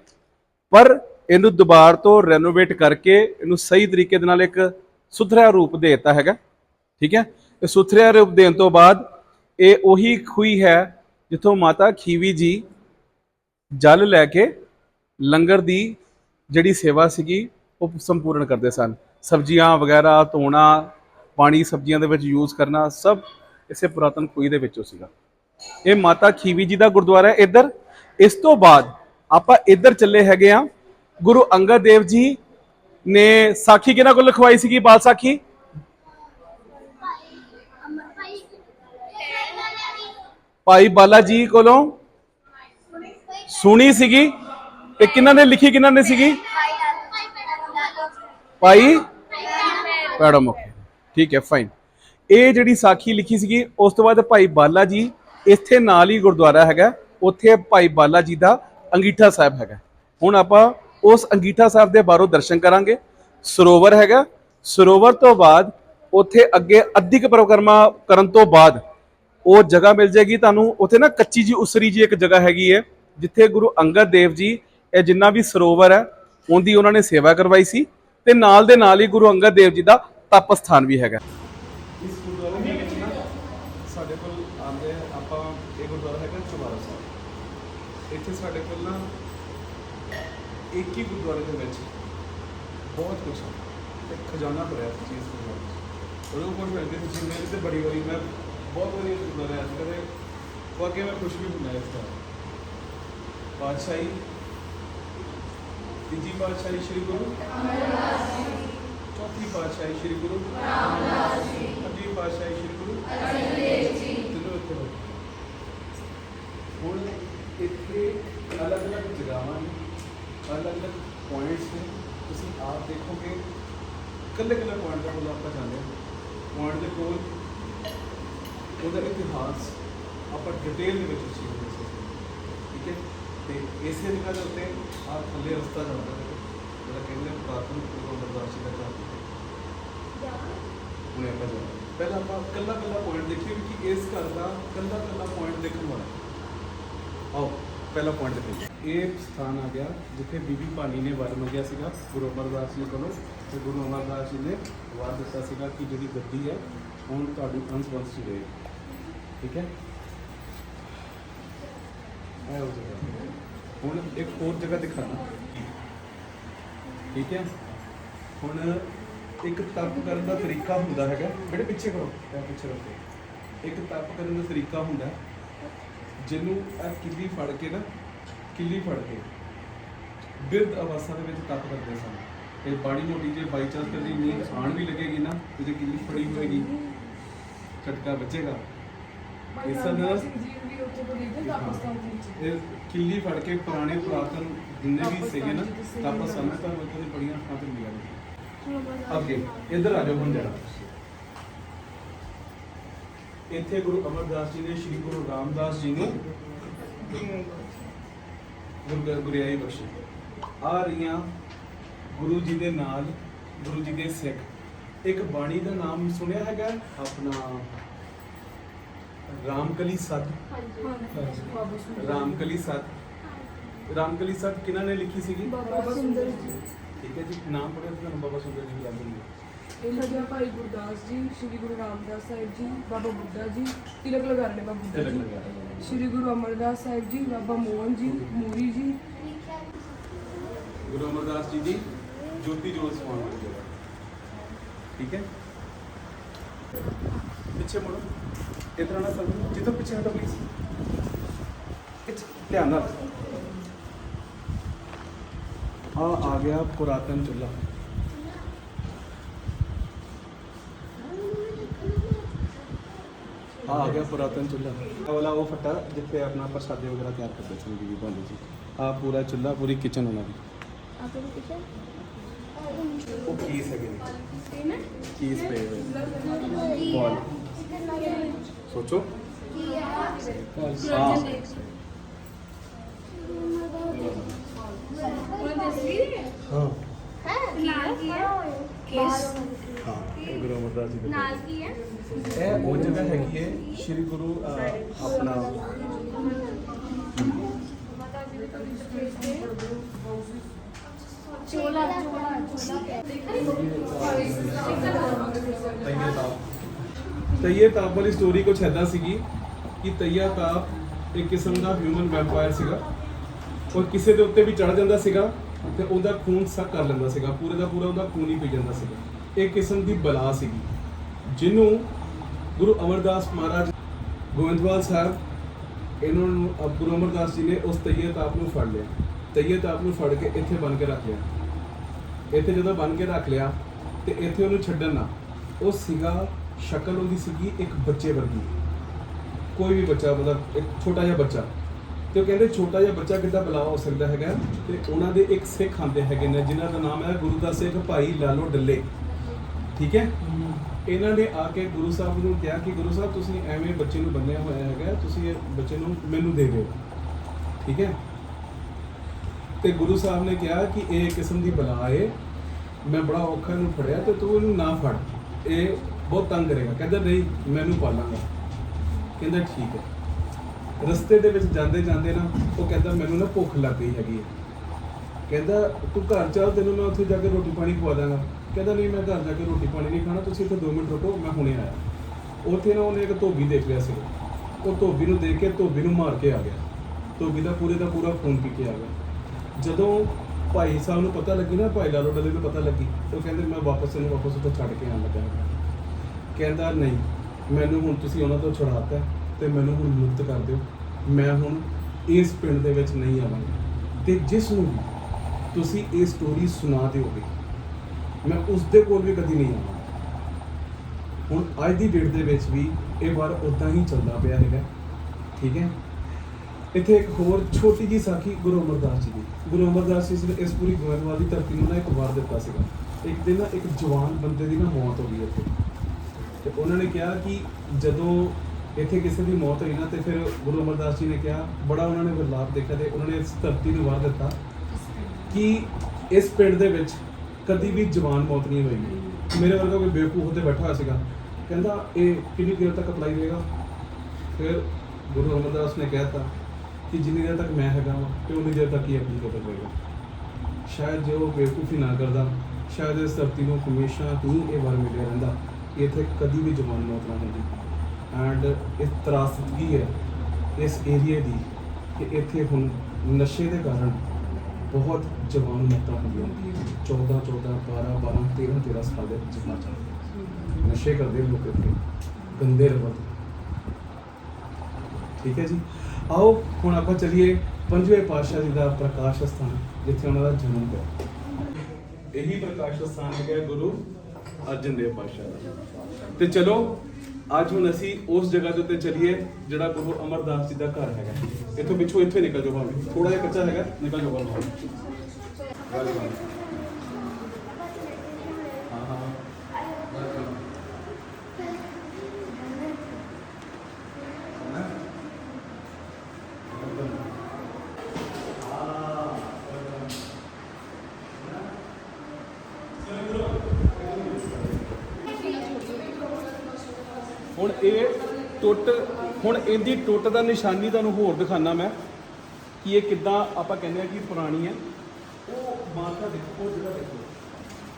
ਪਰ ਇਹਨੂੰ ਦੁਬਾਰ ਤੋਂ ਰੈਨੋਵੇਟ ਕਰਕੇ ਇਹਨੂੰ ਸਹੀ ਤਰੀਕੇ ਦੇ ਨਾਲ ਇੱਕ ਸੁਥਰਾ ਰੂਪ ਦੇ ਦਿੱਤਾ ਹੈਗਾ। ਠੀਕ ਹੈ? ਇਹ ਸੁਥਰਾ ਰੂਪ ਦੇਣ ਤੋਂ ਬਾਅਦ ਇਹ ਉਹੀ ਖੂਹੀ ਹੈ ਜਿੱਥੋਂ ਮਾਤਾ ਖੀਵੀ ਜੀ ਜਲ ਲੈ ਕੇ ਲੰਗਰ ਦੀ ਜਿਹੜੀ ਸੇਵਾ ਸੀਗੀ, ਉਹ ਸੰਪੂਰਨ ਕਰਦੇ ਸਨ। ਸਬਜ਼ੀਆਂ ਵਗੈਰਾ ਧੋਣਾ ਪਾਣੀ ਸਬਜ਼ੀਆਂ ਦੇ ਵਿੱਚ ਯੂਜ਼ ਕਰਨਾ ਸਭ ਇਸੇ ਪੁਰਾਤਨ ਖੂਹੀ ਦੇ ਵਿੱਚੋਂ ਸੀਗਾ। ਇਹ ਮਾਤਾ ਖੀਵੀ ਜੀ ਦਾ ਗੁਰਦੁਆਰਾ ਹੈ ਇੱਧਰ। ਇਸ ਤੋਂ ਬਾਅਦ ਆਪਾਂ ਇੱਧਰ ਚੱਲੇ ਹੈਗੇ ਆ ਗੁਰੂ ਅੰਗਦ ਦੇਵ ਜੀ ਨੇ ਸਾਖੀ ਕਿਹਨਾਂ ਕੋਲ ਲਿਖਵਾਈ ਸੀਗੀ ਬਾਲ ਸਾਖੀ? ਭਾਈ ਬਾਲਾ ਜੀ ਕੋਲੋਂ ਸੁਣੀ ਸੀਗੀ। ਇਹ ਕਿਹਨਾਂ ਨੇ ਲਿਖੀ ਕਿਹਨਾਂ ਨੇ ਸੀਗੀ? ਭਾਈ ਪੈੜੋ ਮੁਖ ਠੀਕ ਹੈ ਫਾਈਨ ਇਹ ਜਿਹੜੀ ਸਾਖੀ ਲਿਖੀ ਸੀਗੀ, ਉਸ ਤੋਂ ਬਾਅਦ ਭਾਈ ਬਾਲਾ ਜੀ ਇੱਥੇ ਨਾਲ ਹੀ ਗੁਰਦੁਆਰਾ ਹੈਗਾ, ਉੱਥੇ ਭਾਈ ਬਾਲਾ ਜੀ ਦਾ ਅੰਗੀਠਾ ਸਾਹਿਬ ਹੈਗਾ। ਹੁਣ ਆਪਾਂ ਉਸ ਅੰਗੀਠਾ ਸਾਹਿਬ ਦੇ ਬਾਹਰੋਂ ਦਰਸ਼ਨ ਕਰਾਂਗੇ। ਸਰੋਵਰ ਹੈਗਾ, ਸਰੋਵਰ ਤੋਂ ਬਾਅਦ ਉੱਥੇ ਅੱਗੇ ਅੱਧੀ ਕੁ ਪਰਿਕਰਮਾ ਕਰਨ ਤੋਂ ਬਾਅਦ ਉਹ ਜਗ੍ਹਾ ਮਿਲ ਜਾਏਗੀ ਤੁਹਾਨੂੰ। ਉੱਥੇ ਨਾ ਕੱਚੀ ਜੀ ਉਸਰੀ ਜੀ ਇੱਕ ਜਗ੍ਹਾ ਹੈਗੀ ਹੈ, ਜਿੱਥੇ ਗੁਰੂ ਅੰਗਦ ਦੇਵ ਜੀ, ਇਹ ਜਿੰਨਾ ਵੀ ਸਰੋਵਰ ਹੈ, ਉਹਦੀ ਉਹਨਾਂ ਨੇ ਸੇਵਾ ਕਰਵਾਈ ਸੀ। ਤੇ ਨਾਲ ਦੇ ਨਾਲ ਹੀ ਗੁਰੂ ਅੰਗਦ ਦੇਵ ਜੀ ਦਾ ਤਪ ਸਥਾਨ ਵੀ ਹੈਗਾ। ਇਸ ਗੁਰਦੁਆਰੇ ਦੇ ਵਿੱਚ ਨਾ ਸਾਡੇ ਕੋਲ ਆਉਂਦੇ ਆਪਾਂ ਇਹ ਗੁਰਦੁਆਰਾ ਹੈਗਾ ਚੁਬਾਰਾ ਸਾਹਿਬ। ਇੱਥੇ ਸਾਡੇ ਕੋਲ ਨਾ ਇੱਕ ਹੀ ਗੁਰਦੁਆਰੇ ਦੇ ਵਿੱਚ ਬਹੁਤ ਕੁਝ ਹੈ ਇੱਕ ਖਜ਼ਾਨਾ ਭਰਿਆ ਇਸ ਗੁਰਦੁਆਰੇ 'ਚ। ਉਹਦੇ ਕੋਲ ਮਿਲਦੇ ਸੀ ਮੇਰੀ ਤੇ ਬੜੀ ਵਾਰੀ ਮੈਂ ਬਹੁਤ ਵਾਰੀ ਇਸ ਗੁਰਦੁਆਰੇ ਆਇਆ ਕਦੇ ਵਾਕਿਆ ਮੈਂ ਖੁਸ਼ ਵੀ ਹੁੰਦਾ ਇਸ ਦਾ ਬਾਦਸ਼ਾਹੀ ਤੀਜੀ ਬਾਦਸ਼ਾਹੀ ਸ੍ਰੀ ਗੁਰੂ ਚੌਥੀ ਪਾਤਸ਼ਾਹੀ ਸ੍ਰੀ ਗੁਰੂ ਰਾਮਦਾਸ ਜੀ ਪੰਜਵੀਂ ਪਾਤਸ਼ਾਹੀ ਸ੍ਰੀ ਗੁਰੂ ਅਰਜਨ ਦੇਵ ਜੀ ਤਿੰਨੋਂ ਇੱਥੇ ਹੋਏ। ਹੁਣ ਇੱਥੇ ਅਲੱਗ-ਅਲੱਗ ਜਗ੍ਹਾਵਾਂ ਨੇ ਅਲੱਗ-ਅਲੱਗ ਪੁਆਇੰਟਸ ਨੇ ਤੁਸੀਂ ਆਪ ਦੇਖੋਗੇ ਕੱਲੇ-ਕੱਲੇ ਪੁਆਇੰਟ ਦਾ ਕੋਲ ਆਪਾਂ ਜਾਂਦੇ ਹਾਂ ਪੁਆਇੰਟ ਦੇ ਕੋਲ ਉਹਦਾ ਇਤਿਹਾਸ ਆਪਾਂ ਡਿਟੇਲ ਦੇ ਵਿੱਚ ਸੀ ਠੀਕ ਹੈ ਤੇ ਇਸੇ ਜਗ੍ਹਾ ਦੇ ਉੱਤੇ ਆ ਥੱਲੇ ਰਸਤਾ ਜਾਂਦਾ ਹੈ ਜਿਹੜਾ ਕਹਿੰਦੇ ਨੇ ਪ੍ਰਾਥਮਿਕ ਗੁਰੂ ਅਮਰਦਾਸ ਜੀ ਦਾ ਘਰ ਹੁਣੇ ਆਪਾਂ ਜਾਣਾ ਪਹਿਲਾਂ ਆਪਾਂ ਕੱਲਾ ਕੱਲਾ ਪੁਆਇੰਟ ਦੇਖੀਏ ਵੀ ਕਿ ਇਸ ਘਰ ਦਾ ਕੱਲਾ ਕੱਲਾ ਪੁਆਇੰਟ ਦੇਖਣ ਵਾਲਾ ਹੈ। ਆਓ ਪਹਿਲਾ ਪੁਆਇੰਟ ਦੇਖੀਏ ਇਹ ਸਥਾਨ ਆ ਗਿਆ ਜਿੱਥੇ ਬੀਬੀ ਭਾਨੀ ਨੇ ਵਰ ਮੰਗਿਆ ਸੀਗਾ ਗੁਰੂ ਅਮਰਦਾਸ ਜੀ ਕੋਲੋਂ ਤੇ ਗੁਰੂ ਅਮਰਦਾਸ ਜੀ ਨੇ ਵਰ ਦਿੱਤਾ ਸੀਗਾ ਕਿ ਜਿਹੜੀ ਗੱਦੀ ਹੈ ਹੁਣ ਤੁਹਾਡੀ ਅੰਸ਼ ਵੰਸ਼ ਚ ਰਹੇਗੀ ਠੀਕ ਹੈ ਇਹ ਹੋ ਜਗ੍ਹਾ ਹੁਣ ਇੱਕ ਹੋਰ ਜਗ੍ਹਾ ਦਿਖਾਣਾ। ਠੀਕ ਹੈ? ਹੁਣ ਇੱਕ ਤਪ ਕਰਨ ਦਾ ਤਰੀਕਾ ਹੁੰਦਾ ਹੈਗਾ। ਬੇਟੇ ਪਿੱਛੇ ਕਰੋ ਇਹ ਪਿੱਛੇ ਰੱਖੋ ਇੱਕ ਤਪ ਕਰਨ ਦਾ ਤਰੀਕਾ ਹੁੰਦਾ ਜਿਹਨੂੰ ਇਹ ਕਿੱਲੀ ਫੜ ਕੇ ਨਾ, ਕਿੱਲੀ ਫੜ ਕੇ ਬਿਰਧ ਅਵਸਥਾ ਦੇ ਵਿੱਚ ਤਪ ਕਰਦੇ ਸਨ। ਤੇ ਬਾੜੀ ਮੋਟੀ ਜੇ ਬਾਈ ਚਾਂਸ ਕਦੀ ਨੀਂਦ ਆਣ ਵੀ ਲੱਗੇਗੀ ਨਾ, ਤੇ ਜੇ ਕਿੱਲੀ ਫੜੀ ਹੋਏਗੀ, ਝਟਕਾ ਵੱਜੇਗਾ। ਇਸ ਤੋਂ ਤਾਪਸਤਾਨ ਦੇ ਇਹ ਕਿੱਲੀ ਫੜ ਕੇ ਪੁਰਾਣੇ ਪੁਰਾਤਨ ਜਿੰਨੇ ਵੀ ਸੀਗੇ ਨਾ ਤਪ ਸਮੇਂ ਤਾਂ ਲੋਕਾਂ ਦੀ ਬੜੀਆਂ ਅੱਖਾਂ ਤੇ ਮਿਲਿਆ ਅੱਗੇ ਇੱਧਰ ਆ ਜਾਓ ਹੁਣ ਜਰਾ। ਇੱਥੇ ਗੁਰੂ ਅਮਰਦਾਸ ਜੀ ਨੇ ਸ੍ਰੀ ਗੁਰੂ ਰਾਮਦਾਸ ਜੀ ਨੂੰ ਗੁਰੂ ਗੁਰਿਆਈ ਬਖਸ਼ੀ। ਆ ਰਹੀਆਂ ਗੁਰੂ ਜੀ ਦੇ ਨਾਲ ਗੁਰੂ ਜੀ ਦੇ ਸਿੱਖ। ਇੱਕ ਬਾਣੀ ਦਾ ਨਾਮ ਸੁਣਿਆ ਹੈਗਾ? ਆਪਣਾ ਰਾਮਕਲੀ ਸੱਤ ਬਾਬਾ ਸੁੰਦਰ ਰਾਮਕਲੀ ਸੱਤ ਰਾਮਕਲੀ ਸੱਤ ਕਿਹਨਾਂ ਨੇ ਲਿਖੀ ਸੀਗੀ ਬਾਬਾ ਸੁੰਦਰ ਜੀ ਠੀਕ ਹੈ ਜੀ ਨਾਮ ਪੜਿਆ ਤਾਂ ਤੁਹਾਨੂੰ ਬਾਬਾ ਸੁੰਦਰ ਜੀ ਦੀ ਯਾਦ ਹੋਣੀ ਇਹ ਲੱਗਿਆ ਭਾਈ ਗੁਰਦਾਸ ਜੀ ਸ਼੍ਰੀ ਗੁਰੂ ਰਾਮਦਾਸ ਸਾਹਿਬ ਜੀ ਬਾਬਾ ਬੁੱਢਾ ਜੀ ਤਿਲਕ ਲਗਾ ਰਹੇ ਨੇ ਬਾਬਾ ਬੁੱਢਾ ਤਿਲਕ ਜੀ ਲਗਾ ਰਹੇ ਨੇ। ਸ਼੍ਰੀ ਗੁਰੂ ਅਮਰਦਾਸ ਸਾਹਿਬ ਜੀ ਬਾਬਾ ਮੋਹਨ ਜੀ ਮੂਰੀ ਜੀ ਗੁਰੂ ਅਮਰਦਾਸ ਜੀ ਦੀ ਜੋਤੀ ਜੋਤ ਸਮਾਨ ਵਾਲੀ ਜਗ੍ਹਾ ਠੀਕ ਹੈ ਪਿੱਛੇ ਮੁੜੋ ਇਤਨਾ ਨਾ ਸਭ ਜਿੱਦੋਂ ਪਿੱਛੇ ਹਟੋ ਪਲੀਜ਼ ਇੱਥੇ ਧਿਆਨ ਨਾਲ ਆ ਆ ਗਿਆ ਪੁਰਾਤਨ ਚੁੱਲ੍ਹਾ ਆ ਆ ਗਿਆ ਪੁਰਾਤਨ ਚੁੱਲ੍ਹਾ ਆਹ ਵਾਲਾ ਉਹ ਫੱਟਾ ਜਿੱਥੇ ਆਪਣਾ ਪ੍ਰਸਾਦੇ ਵਗੈਰਾ ਤਿਆਰ ਕਰਦੇ ਸਨ ਬੀਬੀ ਭਾਂਡੇ ਜੀ ਆ ਪੂਰਾ ਚੁੱਲ੍ਹਾ ਪੂਰੀ ਕਿਚਨ ਉਹਨਾਂ ਦੀ ਉਹ ਕੀਸ ਹੈਗੇ ਹਾਂ ਹਾਂ ਇਹ ਉਹ ਜਗ੍ਹਾ ਹੈਗੀ ਹੈ ਸ਼੍ਰੀ ਗੁਰੂ ਅਹ, ਆਪਣਾ ਚੋਲਾ ਚੋਲਾ ਚੋਲਾ ਤਈਏ ਤਾਪ ਤਈਏ ਤਾਪ ਵਾਲੀ ਸਟੋਰੀ ਕੁਝ ਐਦਾਂ ਸੀਗੀ ਕਿ ਤਈਆ ਤਾਪ ਇੱਕ ਕਿਸਮ ਦਾ ਹਿਊਮਨ ਵੈਂਪਾਇਰ ਸੀਗਾ ਔਰ ਕਿਸੇ ਦੇ ਉੱਤੇ ਵੀ ਚੜ ਜਾਂਦਾ ਸੀਗਾ ਤੇ ਉਹਦਾ ਖੂਨ ਸੱਕ ਕਰ ਲੈਂਦਾ ਸੀਗਾ, ਪੂਰੇ ਦਾ ਪੂਰਾ ਉਹਦਾ ਖੂਨ ਹੀ ਪੀ ਜਾਂਦਾ ਸੀਗਾ। ਇਹ ਕਿਸਮ ਦੀ ਬਲਾ ਸੀਗੀ, ਜਿਹਨੂੰ ਗੁਰੂ ਅਮਰਦਾਸ ਮਹਾਰਾਜ ਗੋਇੰਦਵਾਲ ਸਾਹਿਬ ਇਹਨਾਂ ਨੂੰ ਗੁਰੂ ਅਮਰਦਾਸ ਜੀ ਨੇ ਉਸ ਤਈਏ ਤਾਪ ਨੂੰ ਫੜ ਲਿਆ। ਤਈਏ ਤਾਪ ਨੂੰ ਫੜ ਕੇ ਇੱਥੇ ਬੰਨ ਕੇ ਰੱਖ ਲਿਆ। ਇੱਥੇ ਜਦੋਂ ਬੰਨ ਕੇ ਰੱਖ ਲਿਆ ਤੇ ਇੱਥੇ ਉਹਨੂੰ ਛੱਡਣ ਨਾ, ਉਹ ਸੀਗਾ ਸ਼ਕਲ ਉਹਦੀ ਸੀਗੀ ਇੱਕ ਬੱਚੇ ਵਰਗੀ। ਕੋਈ ਵੀ ਬੱਚਾ, ਮਤਲਬ ਇੱਕ ਛੋਟਾ ਜਿਹਾ ਬੱਚਾ। ਤੇ ਉਹ ਕਹਿੰਦੇ ਛੋਟਾ ਜਿਹਾ ਬੱਚਾ ਕਿੱਦਾਂ ਬਲਾ ਹੋ ਸਕਦਾ ਹੈਗਾ? ਤੇ ਉਹਨਾਂ ਦੇ ਇੱਕ ਸਿੱਖ ਆਂਦੇ ਹੈਗੇ ਨੇ, ਜਿਨ੍ਹਾਂ ਦਾ ਨਾਮ ਹੈ ਗੁਰੂ ਦਾ ਸਿੱਖ ਭਾਈ ਲਾਲੋ ਡੱਲੇ। ਠੀਕ ਹੈ? ਇਹਨਾਂ ਨੇ ਆ ਕੇ ਗੁਰੂ ਸਾਹਿਬ ਨੂੰ ਕਿਹਾ ਕਿ ਗੁਰੂ ਸਾਹਿਬ, ਤੁਸੀਂ ਐਵੇਂ ਬੱਚੇ ਨੂੰ ਬੰਨਿਆ ਹੋਇਆ ਹੈਗਾ, ਤੁਸੀਂ ਇਹ ਬੱਚੇ ਨੂੰ ਮੈਨੂੰ ਦੇ ਦਿਓ। ਠੀਕ ਹੈ? ਤੇ ਗੁਰੂ ਸਾਹਿਬ ਨੇ ਕਿਹਾ ਕਿ ਇਹ ਕਿਸਮ ਦੀ ਬਲਾ ਏ। ਮੈਂ ਬੜਾ ਔਖਾ ਇਹਨੂੰ ਫੜਿਆ ਤੇ ਤੂੰ ਇਹਨੂੰ ਨਾ ਫੜ। ਇਹ ਬਹੁਤ ਤੰਗ ਕਰੇਗਾ। ਕਹਿੰਦਾ ਨਹੀਂ, ਮੈਨੂੰ ਪਾਲਾਂਗਾ। ਕਹਿੰਦਾ ਠੀਕ ਹੈ। ਰਸਤੇ ਦੇ ਵਿੱਚ ਜਾਂਦੇ ਜਾਂਦੇ ਨਾ, ਉਹ ਕਹਿੰਦਾ ਮੈਨੂੰ ਨਾ ਭੁੱਖ ਲੱਗ ਗਈ ਹੈਗੀ ਹੈ। ਕਹਿੰਦਾ, ਤੂੰ ਘਰ ਚੱਲ, ਤੈਨੂੰ ਮੈਂ ਉੱਥੇ ਜਾ ਕੇ ਰੋਟੀ ਪਾਣੀ ਖਵਾ ਦਾਂਗਾ। ਕਹਿੰਦਾ, ਨਹੀਂ, ਮੈਂ ਘਰ ਜਾ ਕੇ ਰੋਟੀ ਪਾਣੀ ਨਹੀਂ ਖਾਣਾ, ਤੁਸੀਂ ਇੱਥੇ 2 ਮਿੰਟ ਰੁਕੋ, ਮੈਂ ਹੁਣੇ ਆਇਆ। ਉੱਥੇ ਨਾ ਉਹਨੇ ਇੱਕ ਧੋਬੀ ਦੇਖ ਲਿਆ ਸੀ। ਉਹ ਧੋਬੀ ਨੂੰ ਦੇਖ ਕੇ ਧੋਬੀ ਨੂੰ ਮਾਰ ਕੇ ਆ ਗਿਆ। ਧੋਬੀ ਦਾ ਪੂਰੇ ਦਾ ਪੂਰਾ ਫੋਨ ਪੀ ਕੇ ਆ ਗਿਆ। ਜਦੋਂ ਭਾਈ ਸਾਹਿਬ ਨੂੰ ਪਤਾ ਲੱਗੀ ਨਾ, ਭਾਈ ਲਾਲੋ ਡੱਲੇ ਨੂੰ ਪਤਾ ਲੱਗੀ ਤੇ ਉਹ ਕਹਿੰਦੇ, ਮੈਂ ਵਾਪਸ ਇਹਨੂੰ ਵਾਪਸ ਉੱਥੇ ਛੱਡ ਕੇ ਆਉਣ ਲੱਗਾ ਕਹਿੰਦਾ ਨਹੀਂ, ਮੈਨੂੰ ਹੁਣ ਤੁਸੀਂ ਉਹਨਾਂ ਤੋਂ ਛੁਡਾਤਾ ਤੇ ਮੈਨੂੰ ਹੁਣ ਮੁਕਤ ਕਰ ਦਿਓ। ਮੈਂ ਹੁਣ ਇਸ ਪਿੰਡ ਦੇ ਵਿੱਚ ਨਹੀਂ ਆਵਾਂਗਾ। ਤੇ ਜਿਸ ਨੂੰ ਵੀ ਤੁਸੀਂ ਇਹ ਸਟੋਰੀ ਸੁਣਾ ਦਿਓਗੇ, ਮੈਂ ਉਸ ਦੇ ਕੋਲ ਵੀ ਕਦੀ ਨਹੀਂ ਆਵਾਂਗਾ। ਹੁਣ ਅੱਜ ਦੀ ਡੇਟ ਦੇ ਵਿੱਚ ਵੀ ਇਹ ਵਾਰ ਉਦਾਂ ਹੀ ਚੱਲਦਾ ਪਿਆ ਹੈਗਾ। ਠੀਕ ਹੈ? ਇੱਥੇ ਇੱਕ ਹੋਰ ਛੋਟੀ ਜੀ ਸਾਖੀ ਗੁਰੂ ਅਮਰਦਾਸ ਜੀ ਦੀ। ਗੁਰੂ ਅਮਰਦਾਸ ਜੀ ਨੇ ਇਸ ਪੂਰੀ ਗੋਇੰਦਵਾਲ ਦੀ ਧਰਤੀ ਨੂੰ ਨਾ ਇੱਕ ਵਾਰ ਦਿੱਤਾ ਸੀਗਾ। ਇੱਕ ਦਿਨ ਨਾ ਇੱਕ ਜਵਾਨ ਬੰਦੇ ਦੀ ਨਾ ਮੌਤ ਹੋ ਗਈ ਇੱਥੇ। ਤੇ ਉਹਨਾਂ ਨੇ ਕਿਹਾ ਕਿ ਜਦੋਂ ਇੱਥੇ ਕਿਸੇ ਦੀ ਮੌਤ ਹੋਈ ਨਾ ਤੇ ਫਿਰ ਗੁਰੂ ਅਮਰਦਾਸ ਜੀ ਨੇ ਕਿਹਾ, ਬੜਾ ਉਹਨਾਂ ਨੇ ਵਿਰਲਾਪ ਦੇਖਿਆ ਤੇ ਉਹਨਾਂ ਨੇ ਇਸ ਧਰਤੀ ਨੂੰ ਵਾਰ ਦਿੱਤਾ ਕਿ ਇਸ ਪਿੰਡ ਦੇ ਵਿੱਚ ਕਦੀ ਵੀ ਜਵਾਨ ਮੌਤ ਨਹੀਂ ਹੋਈ। ਮੇਰੇ ਵਰਗਾ ਕੋਈ ਬੇਵਕੂਫ ਉੱਤੇ ਬੈਠਾ ਸੀਗਾ। ਕਹਿੰਦਾ, ਇਹ ਕਿੰਨੀ ਦੇਰ ਤੱਕ ਅਪਲਾਈ ਰਹੇਗਾ ਫਿਰ ਗੁਰੂ ਅਮਰਦਾਸ ਨੇ ਕਹਿਤਾ ਕਿ ਜਿੰਨੀ ਦੇਰ ਤੱਕ ਮੈਂ ਹੈਗਾ ਵਾਂ ਤੇ ਉਨੀ ਦੇਰ ਤੱਕ ਹੀ ਆਪਣੀ ਐਪਲੀਕੇਬਲ ਰਹੇਗਾ ਸ਼ਾਇਦ ਜੇ ਉਹ ਬੇਵਕੂਫੀ ਨਾ ਕਰਦਾ, ਸ਼ਾਇਦ ਇਸ ਧਰਤੀ ਨੂੰ ਹਮੇਸ਼ਾ ਹੀ ਇਹ ਵਰ ਮਿਲਿਆ ਰਹਿੰਦਾ। ਕਿ ਇੱਥੇ ਕਦੀ ਵੀ ਜਵਾਨ ਮੌਤ ਨਾ ਹੁੰਦੀ। ਐਂਡ ਇਸ ਤਰਾਸਦਗੀ ਹੈ, ਇਸ ਏਰੀਏ ਦੀ, ਕਿ ਇੱਥੇ ਹੁਣ ਨਸ਼ੇ ਦੇ ਕਾਰਨ ਬਹੁਤ ਜਵਾਨ ਮੌਤਾਂ ਹੁੰਦੀਆਂ 14 14 12 12 13 13 ਸਾਲ ਦੇ ਬੱਚੇ ਮਰ ਜਾਂਦੇ ਨਸ਼ੇ ਕਰਦੇ ਲੋਕ ਇੱਥੇ, ਗੰਦੇ ਰਵਤ ਠੀਕ ਹੈ ਜੀ? ਆਓ, ਹੁਣ ਆਪਾਂ ਚਲੀਏ ਪੰਜਵੇਂ ਪਾਤਸ਼ਾਹ ਜੀ ਦਾ ਪ੍ਰਕਾਸ਼ ਸਥਾਨ, ਜਿੱਥੇ ਉਹਨਾਂ ਦਾ ਜਨਮ ਹੋਇਆ। ਇਹੀ ਪ੍ਰਕਾਸ਼ ਸਥਾਨ ਹੈਗਾ ਗੁਰੂ ਅਰਜਨ ਦੇਵ ਪਾਤਸ਼ਾਹ ਦਾ। ਤੇ ਚਲੋ, ਅੱਜ ਹੁਣ ਅਸੀਂ ਉਸ ਜਗ੍ਹਾ ਦੇ ਉੱਤੇ ਚੱਲੀਏ ਜਿਹੜਾ ਗੁਰੂ ਅਮਰਦਾਸ ਜੀ ਦਾ ਘਰ ਹੈਗਾ। ਇੱਥੋਂ ਪਿੱਛੋਂ ਇੱਥੇ ਨਿਕਲ ਜਾਓ ਭਾਵੇਂ। ਥੋੜਾ ਜਿਹਾ ਕੱਚਾ ਹੈਗਾ, ਨਿਕਲ ਜਾਓ ਭਾਵੇਂ ਵੈਲਕਮ ਹਾਂ ਹਾਂ ਵੈਲਕਮ ਹੁਣ ਇਹ ਟੁੱਟ, ਹੁਣ ਇਹਦੀ ਟੁੱਟ ਦਾ ਨਿਸ਼ਾਨੀ ਤੁਹਾਨੂੰ ਹੋਰ ਦਿਖਾਣਾ ਮੈਂ, ਕਿ ਇਹ ਕਿੱਦਾਂ ਆਪਾਂ ਕਹਿੰਦੇ ਆ ਕਿ ਪੁਰਾਣੀ ਹੈ। ਉਹ ਮਾਰਕਾ ਦੇਖੋ, ਉਹ ਜਗ੍ਹਾ ਦੇਖੋ।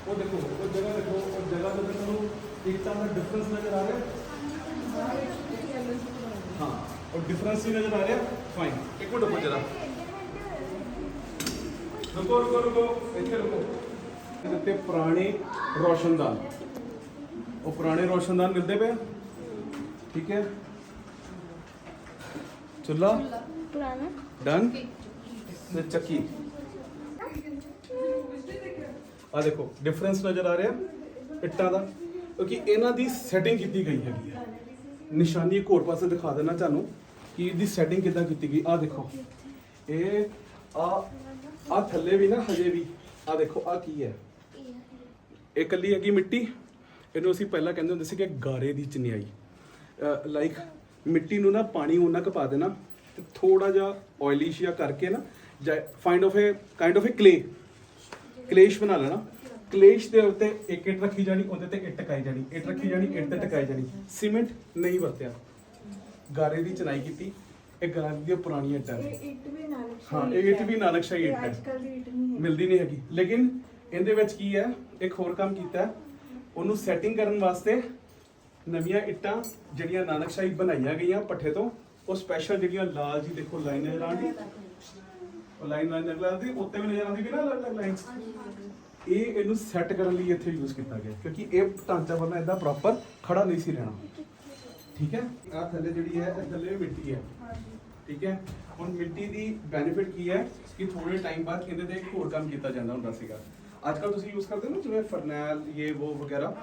ਉਹ ਦੇਖੋ, ਉਹ ਜਗ੍ਹਾ ਦੇਖੋ, ਉਹ ਜਗ੍ਹਾ ਦੇ ਤੁਹਾਨੂੰ ਇੱਕ ਤਾਂ ਦਾ ਡਿਫਰੈਂਸ ਨਜ਼ਰ ਆ ਰਿਹਾ। ਹਾਂ, ਉਹ ਡਿਫਰੈਂਸ ਹੀ ਨਜ਼ਰ ਆ ਰਿਹਾ। ਫਾਈਨ ਇੱਕ ਮਿੰਟ ਰੁਕੋ ਜਰਾ। ਰੁਕੋ ਰੁਕੋ ਰੁਕੋ, ਇੱਥੇ ਰੁਕੋ। ਇਹਦੇ ਉੱਤੇ ਪੁਰਾਣੇ ਰੋਸ਼ਨਦਾਨ। ਉਹ ਪੁਰਾਣੇ ਰੋਸ਼ਨਦਾਨ ਮਿਲਦੇ ਪਏ ਠੀਕ ਹੈ। ਚੁੱਲਾ ਪੁਰਾਣਾ। ਡਨ ਤੇ ਚੱਕੀ। ਆ ਦੇਖੋ ਡਿਫਰੈਂਸ ਨਜ਼ਰ ਆ ਰਿਹਾ ਇੱਟਾਂ ਦਾ ਕਿਉਂਕਿ ਇਹਨਾਂ ਦੀ ਸੈਟਿੰਗ ਕੀਤੀ ਗਈ ਹੈਗੀ ਹੈ। ਨਿਸ਼ਾਨੀ ਇੱਕ ਹੋਰ ਪਾਸੇ ਦਿਖਾ ਦੇਣਾ ਤੁਹਾਨੂੰ ਕਿ ਇਹਦੀ ਸੈਟਿੰਗ ਕਿੱਦਾਂ ਕੀਤੀ ਗਈ। ਆ ਦੇਖੋ। ਇਹ ਆ ਆ ਥੱਲੇ ਵੀ ਨਾ ਹਜੇ ਵੀ। ਆ ਦੇਖੋ ਆ ਕੀ ਹੈ? ਇਹ ਕੱਲੀ ਹੈਗੀ ਮਿੱਟੀ। ਇਹਨੂੰ ਅਸੀਂ ਪਹਿਲਾਂ ਕਹਿੰਦੇ ਹੁੰਦੇ ਸੀ ਕਿ ਗਾਰੇ ਦੀ ਚਿਨਿਆਈ ਲਾਈਕ ਮਿੱਟੀ ਨੂੰ ਨਾ ਪਾਣੀ ਉਹਨਾਂ ਕੁ ਪਾ ਦੇਣਾ ਤੇ ਥੋੜਾ ਜਿਹਾ ਆਇਲਿਸ਼ ਜਿਹਾ ਕਰਕੇ ਨਾ find of a kind of a clay ਕਲੇਸ਼ ਬਣਾ ਲੈਣਾ। ਕਲੇਸ਼ ਦੇ ਉੱਤੇ ਇੱਕ ਇੱਟ ਰੱਖੀ ਜਾਣੀ ਉਹਦੇ ਤੇ ਇੱਟ ਟਕਾਈ ਜਾਣੀ ਇੱਟ ਰੱਖੀ ਜਾਣੀ ਇੱਟ ਤੇ ਟਕਾਈ ਜਾਣੀ। ਸੀਮੈਂਟ ਨਹੀਂ ਵਰਤਿਆ। ਗਾਰੇ ਦੀ ਚਨਾਈ ਕੀਤੀ ਇਹ ਗਾਰੇ ਦੀਆਂ ਪੁਰਾਣੀਆਂ ਇੱਟਾਂ ਨੇ। ਇੱਟ ਵੀ ਹਾਂ ਇਹ ਇੱਟ ਵੀ ਨਾਨਕਸ਼ਾਹੀ ਇੱਟ ਹੈ। ਦੀ ਇੱਟ ਨਹੀਂ ਹੈ। ਮਿਲਦੀ ਨਹੀਂ ਹੈਗੀ। ਲੇਕਿਨ ਇਹਦੇ ਵਿੱਚ ਕੀ ਹੈ? ਇੱਕ ਹੋਰ ਕੰਮ ਕੀਤਾ। ਉਹਨੂੰ ਸੈਟਿੰਗ ਕਰਨ ਵਾਸਤੇ ਨਵੀਆਂ ਇੱਟਾਂ ਜਿਹੜੀਆਂ ਨਾਨਕਸ਼ਾਹੀ ਬਣਾਈਆਂ ਗਈਆਂ ਪੱਠੇ ਤੋਂ, ਉਹ ਸਪੈਸ਼ਲ ਜਿਹੜੀਆਂ ਲਾਲ ਜੀ ਦੇਖੋ ਲਾਈਨ ਨਜ਼ਰ ਆਉਂਦੀ ਉਹ ਲਾਈਨ ਲਾਈਨ ਨਜ਼ਰ ਆਉਂਦੀ, ਉੱਤੇ ਵੀ ਨਜ਼ਰ ਆਉਂਦੀ ਕਿ ਨਾ ਅਲੱਗ ਅਲੱਗ ਲਾਈਨਸ ਇਹ ਇਹਨੂੰ ਸੈੱਟ ਕਰਨ ਲਈ ਇੱਥੇ ਯੂਜ਼ ਕੀਤਾ ਗਿਆ, ਕਿਉਂਕਿ ਇਹ ਢਾਂਚਾ ਵਰਨਾ ਇਦਾਂ ਪ੍ਰੋਪਰ ਖੜਾ ਨਹੀਂ ਸੀ ਰਹਿਣਾ। ਠੀਕ ਹੈ? ਆ ਥੱਲੇ ਜਿਹੜੀ ਹੈ, ਇਹ ਥੱਲੇ ਮਿੱਟੀ ਹੈ। ਠੀਕ ਹੈ? ਹੁਣ ਮਿੱਟੀ ਦੀ ਬੈਨੀਫਿਟ ਕੀ ਹੈ? ਕਿ ਥੋੜੇ ਟਾਈਮ ਬਾਅਦ ਇਹਦੇ ਤੇ ਇੱਕ ਹੋਰ ਕੰਮ ਕੀਤਾ ਜਾਂਦਾ ਹੁੰਦਾ ਸੀਗਾ। ਅੱਜ ਕੱਲ ਤੁਸੀਂ ਯੂਜ਼ ਕਰਦੇ ਹੋ ਨਾ, ਜਿਵੇਂ ਫਰਨੈਲ ਇਹ ਉਹ ਵਗੈਰਾ,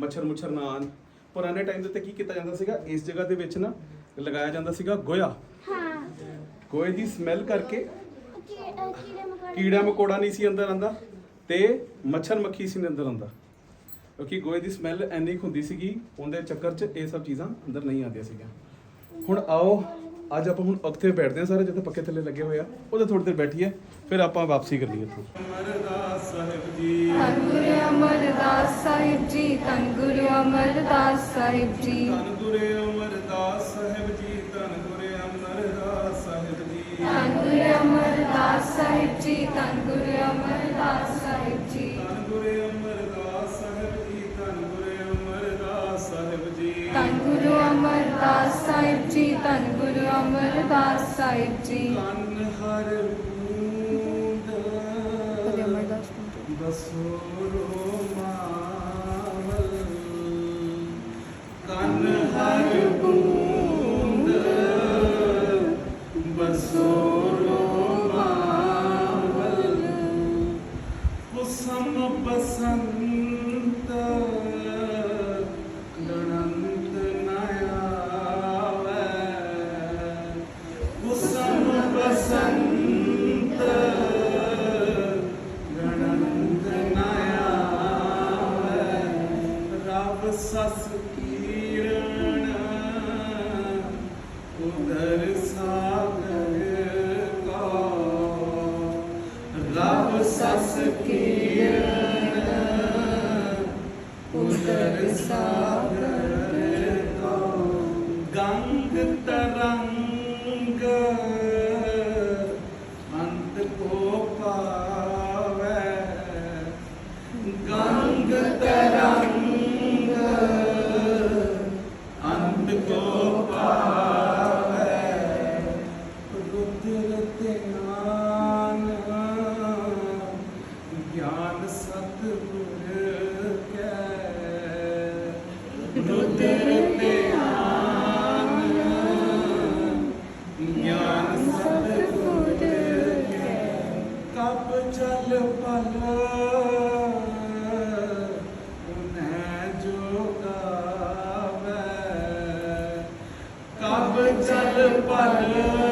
ਮੱਛਰ ਮੁੱਛਰ ਨਾਨ ਪੁਰਾਣੇ ਟਾਈਮ ਦੇ ਉੱਤੇ ਕੀ ਕੀਤਾ ਜਾਂਦਾ ਸੀਗਾ? ਇਸ ਜਗ੍ਹਾ ਦੇ ਵਿੱਚ ਨਾ ਲਗਾਇਆ ਜਾਂਦਾ ਸੀਗਾ ਗੋਇਆ। ਹਾਂ। ਗੋਏ ਦੀ ਸਮੈਲ ਕਰਕੇ ਕੀ- ਅਹ ਕੀੜੇ ਮਕੌੜੇ। ਕੀੜਾ ਮਕੌੜਾ ਨਹੀਂ ਸੀ ਅੰਦਰ ਆਂਦਾ ਤੇ ਮੱਛਰ ਮੱਖੀ ਸੀ ਅੰਦਰ ਆਂਦਾ। ਕਿਉਂਕਿ ਗੋਏ ਦੀ ਸਮੈਲ ਐਨੀ ਕੁ ਹੁੰਦੀ ਸੀਗੀ ਉਹਦੇ ਚੱਕਰ 'ਚ ਇਹ ਸਭ ਚੀਜ਼ਾਂ ਅੰਦਰ ਨਹੀਂ ਆਉਂਦੀਆਂ ਸੀਗੀਆਂ। ਹੁਣ ਆਓ ਅੱਜ ਆਪਾਂ ਹੁਣ ਉੱਥੇ ਬੈਠਦੇ ਹਾਂ ਸਾਰੇ ਜਿੱਥੇ ਪੱਕੇ ਥੱਲੇ ਲੱਗੇ ਹੋਏ ਆ ਉਹਦੇ ਥੋੜੀ ਦੇਰ ਬੈਠੀਏ ਫਿਰ ਆਪਾਂ ਵਾਪਸੀ ਕਰ ਲਈਏ ਇੱਥੋਂ। ਅਮਰਦਾਸ ਸਾਹਿਬ ਜੀ ਧੰਨ ਗੁਰੂ ਅਮਰਦਾਸ ਸਾਹਿਬ ਜੀ ਧੰਨ ਗੁਰੂ ਅਮਰਦਾਸ ਸਾਹਿਬ ਜੀ। ਧੰਨ ਗੁਰੂ ਅਮਰਦਾਸ ਸਾਹਿਬ ਜੀ ਧੰਨ ਗੁਰੂ ਅਮਰਦਾਸ ਸਾਹਿਬ ਜੀ। ਧੰਨ ਗੁਰੂ ਅਮਰਦਾਸ ਸਾਹਿਬ ਜੀ ਧੰਨ ਗੁਰੂ ਅਮਰਦਾਸ ਧੰਨ ਗੁਰੂ ਅਮਰਦਾਸ ਸਾਹਿਬ ਜੀ। ਤਨ ਹਰ ਮੂੰਦ ਕਦੇ ਅਮਰਦਾਸ ਦਸੋ ਰੋ ਮਾਵਲ ਤਨ ਹਰ Akbar.